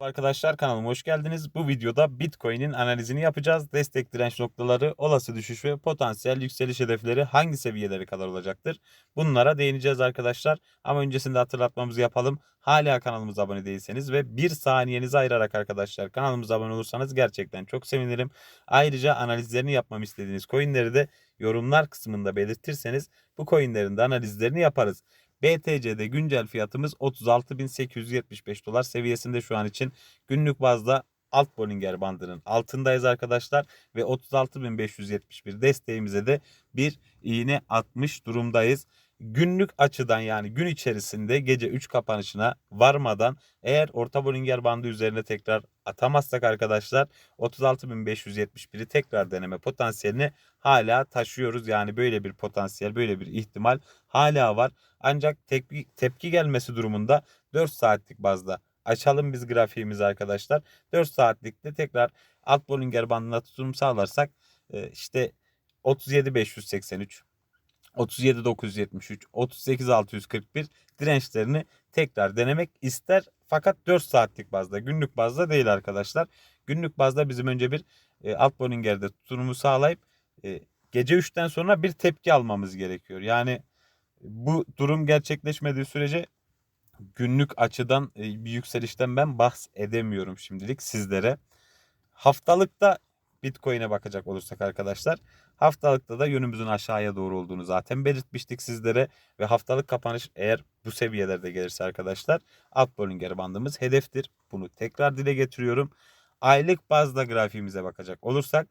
Arkadaşlar kanalıma hoş geldiniz. Bu videoda Bitcoin'in analizini yapacağız. Destek direnç noktaları, olası düşüş ve potansiyel yükseliş hedefleri hangi seviyelere kadar olacaktır? Bunlara değineceğiz arkadaşlar. Ama öncesinde hatırlatmamızı yapalım. Hala kanalımıza abone değilseniz ve bir saniyenizi ayırarak arkadaşlar kanalımıza abone olursanız gerçekten çok sevinirim. Ayrıca analizlerini yapmamı istediğiniz coinleri de yorumlar kısmında belirtirseniz bu coinlerin de analizlerini yaparız. BTC'de güncel fiyatımız 36.875 dolar seviyesinde şu an için. Günlük bazda alt Bollinger bandının altındayız arkadaşlar ve 36.571 desteğimize de bir iğne atmış durumdayız. Günlük açıdan yani gün içerisinde gece 3 kapanışına varmadan eğer orta Bollinger bandı üzerine tekrar atamazsak arkadaşlar 36.571'i tekrar deneme potansiyelini hala taşıyoruz. Yani böyle bir potansiyel böyle bir ihtimal hala var. Ancak tepki, tepki gelmesi durumunda 4 saatlik bazda açalım biz grafiğimizi arkadaşlar. 4 saatlikte tekrar alt Bollinger bandına tutum sağlarsak e, işte 37.583 37.973 38.641 dirençlerini tekrar denemek ister. Fakat 4 saatlik bazda günlük bazda değil arkadaşlar. Günlük bazda bizim önce bir e, alt Bollinger'de tutunumu sağlayıp e, gece 3'ten sonra bir tepki almamız gerekiyor. Yani bu durum gerçekleşmediği sürece günlük açıdan e, bir yükselişten ben bahs edemiyorum şimdilik sizlere. Haftalıkta Bitcoin'e bakacak olursak arkadaşlar haftalıkta da yönümüzün aşağıya doğru olduğunu zaten belirtmiştik sizlere ve haftalık kapanış eğer bu seviyelerde gelirse arkadaşlar alt Bollinger bandımız hedeftir. Bunu tekrar dile getiriyorum. Aylık bazda grafiğimize bakacak olursak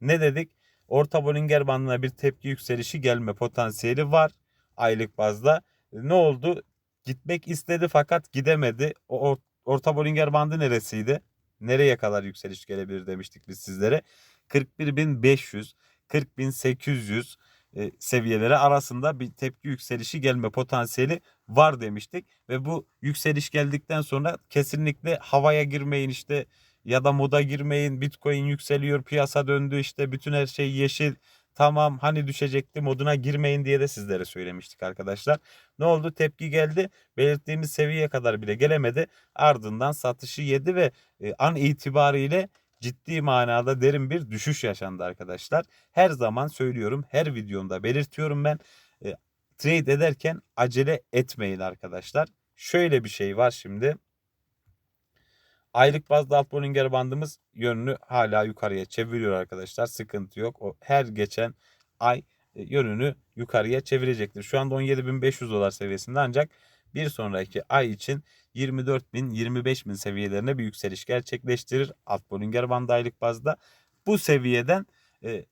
ne dedik? Orta Bollinger bandına bir tepki yükselişi gelme potansiyeli var aylık bazda. Ne oldu? Gitmek istedi fakat gidemedi. O orta Bollinger bandı neresiydi? Nereye kadar yükseliş gelebilir demiştik biz sizlere. 41.500, 40.800 e, seviyeleri arasında bir tepki yükselişi gelme potansiyeli var demiştik. Ve bu yükseliş geldikten sonra kesinlikle havaya girmeyin işte ya da moda girmeyin. Bitcoin yükseliyor, piyasa döndü işte bütün her şey yeşil tamam hani düşecekti moduna girmeyin diye de sizlere söylemiştik arkadaşlar. Ne oldu? Tepki geldi. Belirttiğimiz seviyeye kadar bile gelemedi. Ardından satışı yedi ve e, an itibariyle ciddi manada derin bir düşüş yaşandı arkadaşlar. Her zaman söylüyorum, her videomda belirtiyorum ben. E, trade ederken acele etmeyin arkadaşlar. Şöyle bir şey var şimdi. Aylık bazda alt Bollinger bandımız yönünü hala yukarıya çeviriyor arkadaşlar. Sıkıntı yok. O her geçen ay e, yönünü yukarıya çevirecektir. Şu anda 17.500 dolar seviyesinde ancak bir sonraki ay için 24.000 25.000 seviyelerine bir yükseliş gerçekleştirir. Alt Bollinger bandı aylık bazda. Bu seviyeden e,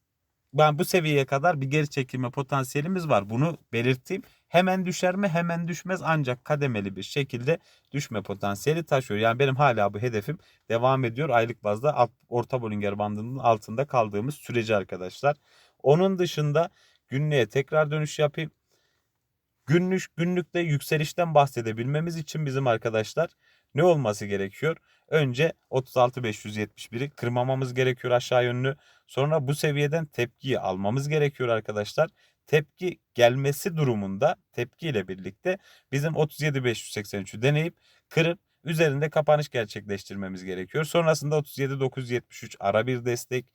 ben bu seviyeye kadar bir geri çekilme potansiyelimiz var. Bunu belirteyim. Hemen düşer mi? Hemen düşmez ancak kademeli bir şekilde düşme potansiyeli taşıyor. Yani benim hala bu hedefim devam ediyor. Aylık bazda orta Bollinger bandının altında kaldığımız süreci arkadaşlar. Onun dışında günlüğe tekrar dönüş yapayım. Günlük günlükte yükselişten bahsedebilmemiz için bizim arkadaşlar ne olması gerekiyor? Önce 36.571'i kırmamamız gerekiyor aşağı yönlü. Sonra bu seviyeden tepkiyi almamız gerekiyor arkadaşlar. Tepki gelmesi durumunda tepkiyle birlikte bizim 37.583'ü deneyip kırıp üzerinde kapanış gerçekleştirmemiz gerekiyor. Sonrasında 37.973 ara bir destek.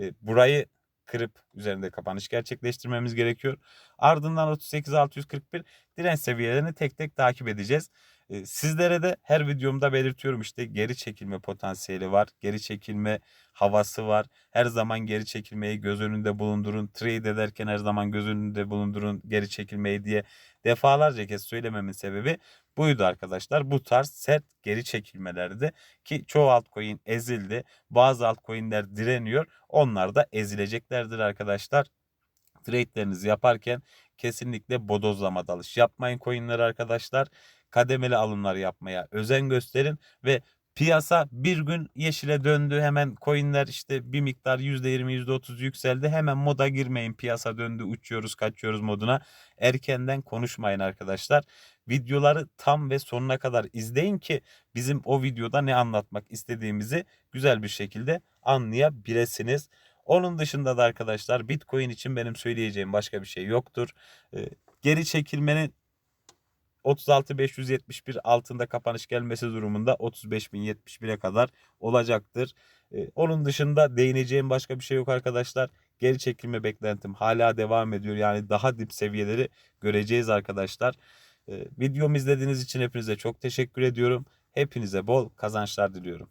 E, burayı kırıp üzerinde kapanış gerçekleştirmemiz gerekiyor. Ardından 38.641 direnç seviyelerini tek tek takip edeceğiz. Sizlere de her videomda belirtiyorum işte geri çekilme potansiyeli var. Geri çekilme havası var. Her zaman geri çekilmeyi göz önünde bulundurun. Trade ederken her zaman göz önünde bulundurun geri çekilmeyi diye defalarca kez söylememin sebebi buydu arkadaşlar. Bu tarz sert geri çekilmelerdi ki çoğu altcoin ezildi. Bazı altcoin'ler direniyor. Onlar da ezileceklerdir arkadaşlar. Trade'lerinizi yaparken kesinlikle bodozlama dalış yapmayın coin'leri arkadaşlar kademeli alımlar yapmaya özen gösterin ve piyasa bir gün yeşile döndü hemen coinler işte bir miktar %20 %30 yükseldi hemen moda girmeyin piyasa döndü uçuyoruz kaçıyoruz moduna erkenden konuşmayın arkadaşlar videoları tam ve sonuna kadar izleyin ki bizim o videoda ne anlatmak istediğimizi güzel bir şekilde anlayabilirsiniz. Onun dışında da arkadaşlar Bitcoin için benim söyleyeceğim başka bir şey yoktur. Geri çekilmenin 36.571 altında kapanış gelmesi durumunda 35.071'e kadar olacaktır. Ee, onun dışında değineceğim başka bir şey yok arkadaşlar. Geri çekilme beklentim hala devam ediyor. Yani daha dip seviyeleri göreceğiz arkadaşlar. Ee, videomu izlediğiniz için hepinize çok teşekkür ediyorum. Hepinize bol kazançlar diliyorum.